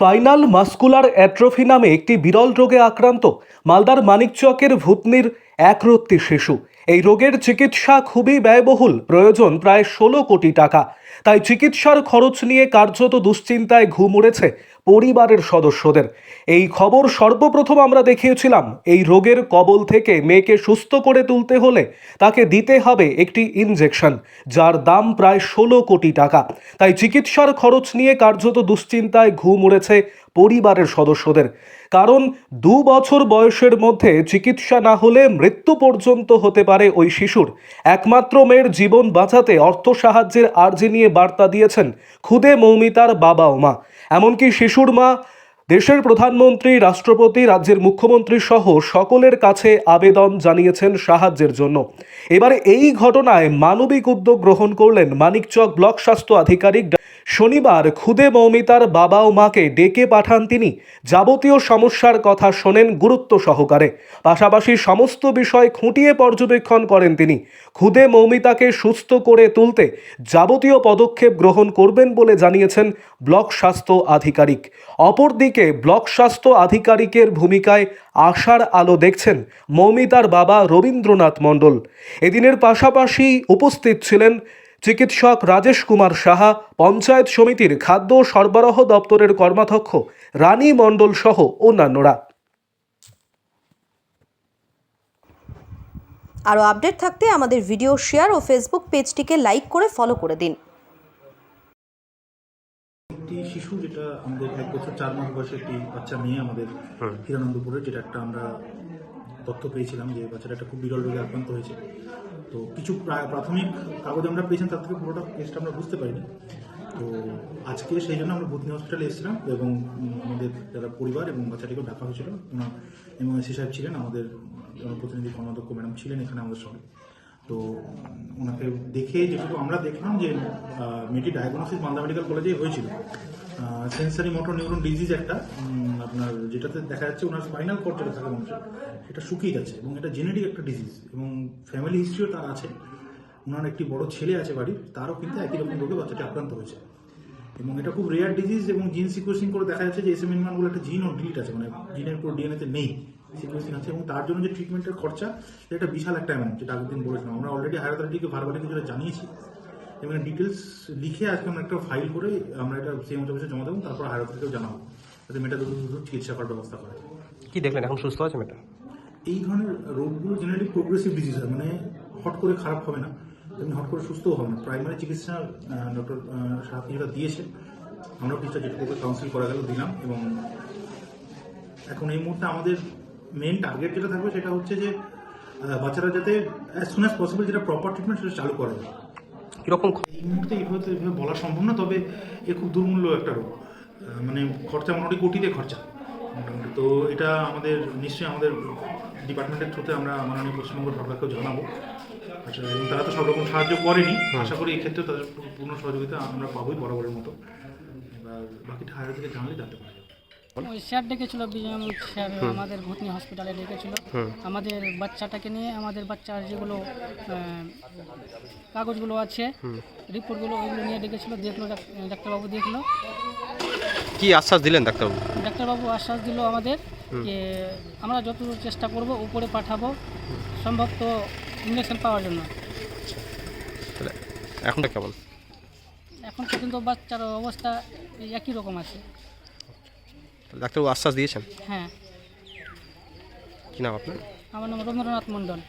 Spinal muscular atrophy নামে একটি বিরল রোগে আক্রান্ত মালদার মানিকচকের ভূতনির একরত্তি শিশু। এই রোগের চিকিৎসা খুবই ব্যয়বহুল, প্রয়োজন প্রায় ষোলো কোটি টাকা। তাই চিকিৎসার খরচ নিয়ে কার্যত দুশ্চিন্তায় ঘুম উড়েছে পরিবারের সদস্যদের। এই খবর সর্বপ্রথম আমরা দেখিয়েছিলাম, এই রোগের কবল থেকে মেয়েকে সুস্থ করে তুলতে হলে তাকে দিতে হবে একটি ইনজেকশন, যার দাম প্রায় ষোলো কোটি টাকা। তাই চিকিৎসার খরচ নিয়ে কার্যত দুশ্চিন্তায় ঘুম উড়েছে পরিবারের সদস্যদের। কারণ দু বছর বয়সের মধ্যে চিকিৎসা না হলে মৃত্যু পর্যন্ত হতে পারে ওই শিশুর। একমাত্র মেয়ের জীবন বাঁচাতে অর্থ সাহায্যের আর্জি নিয়ে বার্তা দিয়েছেন খুদে মৌমিতার বাবা ও মা। এমনকি শিশুর মা, দেশের প্রধানমন্ত্রী, রাষ্ট্রপতি, রাজ্যের মুখ্যমন্ত্রী সহ সকলের কাছে আবেদন জানিয়েছেন সাহায্যের জন্য। এবারে এই ঘটনায় মানবিক উদ্যোগ গ্রহণ করলেন মানিকচক ব্লক স্বাস্থ্য আধিকারিক শনিবার খুদে মৌমিতার বাবা ও মাকে ডেকে পাঠান তিনি। যাবতীয় সমস্যার কথা শোনেন গুরুত্ব সহকারে। পাশাপাশি সমস্ত বিষয় খুঁটিয়ে পর্যবেক্ষণ করেন তিনি। খুদে মৌমিতাকে সুস্থ করে তুলতে যাবতীয় পদক্ষেপ গ্রহণ করবেন বলে জানিয়েছেন ব্লক স্বাস্থ্য আধিকারিক। অপরদিকে ব্লক স্বাস্থ্য আধিকারিকের ভূমিকায় আশার আলো দেখছেন মৌমিতার বাবা রবীন্দ্রনাথ মণ্ডল। এদিনের পাশাপাশি উপস্থিত ছিলেন চিকিৎসক রাজেশ কুমার সাহা পঞ্চায়েত সমিতির খাদ্য সরবরাহ দপ্তরের কর্মাধ্যক্ষ রানী মণ্ডল সহ অন্যান্যরা। আরও আপডেট থাকতে আমাদের ভিডিও শেয়ার ও ফেসবুক পেজটিকে লাইক করে ফলো করে দিন। একটি শিশু যেটা আমাদের এক বছর চার মাস বয়সে একটি বাচ্চা মেয়ে আমাদের হিরানন্দপুরে যেটা একটা আমরা তথ্য পেয়েছিলাম যে বাচ্চাটা একটা খুব বিরল রোগে আক্রান্ত হয়েছে। তো কিছু প্রাথমিক কাগজ আমরা পেয়েছিলাম, তার থেকে পুরোটা কেসটা আমরা বুঝতে পারিনি। তো আজকে সেই জন্য আমরা বুধনি হসপিটালে এসেছিলাম এবং আমাদের যারা পরিবার এবং বাচ্চাটিকেও ডাকা হয়েছিল, ওনার এমএসি সাহেব ছিলেন, আমাদের জনপ্রতিনিধি কর্মাধ্যক্ষ ম্যাডাম ছিলেন এখানে আমাদের সঙ্গে। তো ওনাকে দেখে যেটুকু আমরা দেখলাম যে মেয়েটি ডায়াগনোসিস মালদা মেডিকেল কলেজে হয়েছিল। সেন্সারি মোটর নিউরন ডিজিজ একটা আপনার যেটাতে দেখা যাচ্ছে ওনার স্পাইনাল কর্ড যেটা থাকে মানুষের, সেটা শুকিয়ে যাচ্ছে এবং এটা জেনেটিক একটা ডিজিজ এবং ফ্যামিলি হিস্ট্রিও তার আছে। ওনার একটি বড় ছেলে আছে বাড়ির, তারও কিন্তু একই রকম রোগে বাচ্চাটি আক্রান্ত হয়েছে। এবং এটা খুব রেয়ার ডিজিজ এবং জিন সিকোয়েন্সিং করে দেখা যাচ্ছে যে এস এম এন বলে একটা জিন ও ডিলিট আছে মানে জিনের পুরো ডিএনএতে নেই। সিকোয়েন্সিং আছে এবং তার জন্য যে ট্রিটমেন্টের খরচা সেটা একটা বিশাল একটা অ্যামাউন্ট যেটা আগের দিন বলেছিলাম। আমরা অলরেডি হায়ার অথরিটিকে ভারবালি কিছুটা জানিয়েছি এবং ডিটেলস লিখে আজকে আমরা একটা ফাইল করে আমরা এটা সিএম অফিসে জমা দেবো তারপর হায়ার অথরিটিকেও জানাব যাতে মেয়েটা দ্রুত দ্রুত চিকিৎসা করার ব্যবস্থা করে। কি দেখলেন? এখন সুস্থ আছে মেয়েটা? এই ধরনের রোগগুলো জেনারেলি প্রোগ্রেসিভ ডিজিজ হয় মানে হট করে খারাপ হবে না। তেমনি হট করে সুস্থও হবে না। প্রাইমারি চিকিৎসা ডক্টর সাহায্য যেটা দিয়েছে আমরা কিছুটা যেটুকু কাউন্সিল করা গেল দিলাম এবং এখন এই মুহূর্তে আমাদের মেন টার্গেট যেটা থাকবে সেটা হচ্ছে যে বাচ্চারা যাতে অ্যাজ সুন অ্যাজ পসিবল যেটা প্রপার ট্রিটমেন্ট সেটা চালু করা। যায় কীরকম এই মুহূর্তে এইভাবে তো এইভাবে বলা সম্ভব না তবে এ খুব দুর্মূল্য একটা রোগ। মানে খরচা মোটামুটি কোটিতে খরচা। মোটামুটি তো এটা আমাদের নিশ্চয়ই আমাদের ডিপার্টমেন্টের থ্রুতে আমরা মাননীয় পশ্চিমবঙ্গ সরকারকেও জানাব। আচ্ছা এবং তারা তো সব রকম সাহায্য করেনি। আশা করি এই ক্ষেত্রে তাদের পূর্ণ সহযোগিতা আমরা পাবোই বরাবরের মতো। এবার বাকিটা হায়ার থেকে জানলে জানতে পারা ওই স্যার ডেকেছিল বিজয় স্যার আমাদের ভূতনি হসপিটালে ডেকেছিল। আমাদের বাচ্চাটাকে নিয়ে আমাদের বাচ্চার যেগুলো কাগজগুলো আছে রিপোর্টগুলো ওইগুলো নিয়ে ডেকেছিল দেখল ডাক্তারবাবু দেখল। কি আশ্বাস দিলেন ডাক্তারবাবু? ডাক্তারবাবু আশ্বাস দিল আমাদের যে আমরা যতদূর চেষ্টা করব উপরে পাঠাবো সম্ভব তো ইঞ্জেকশন পাওয়ার জন্য। এখন কেমন? এখন পর্যন্ত বাচ্চার অবস্থা একই রকম আছে। ডাক্তারবাবু আশ্বাস দিয়েছেন? হ্যাঁ। কি নাম আপনার? আমার নাম রবীন্দ্রনাথ মণ্ডল।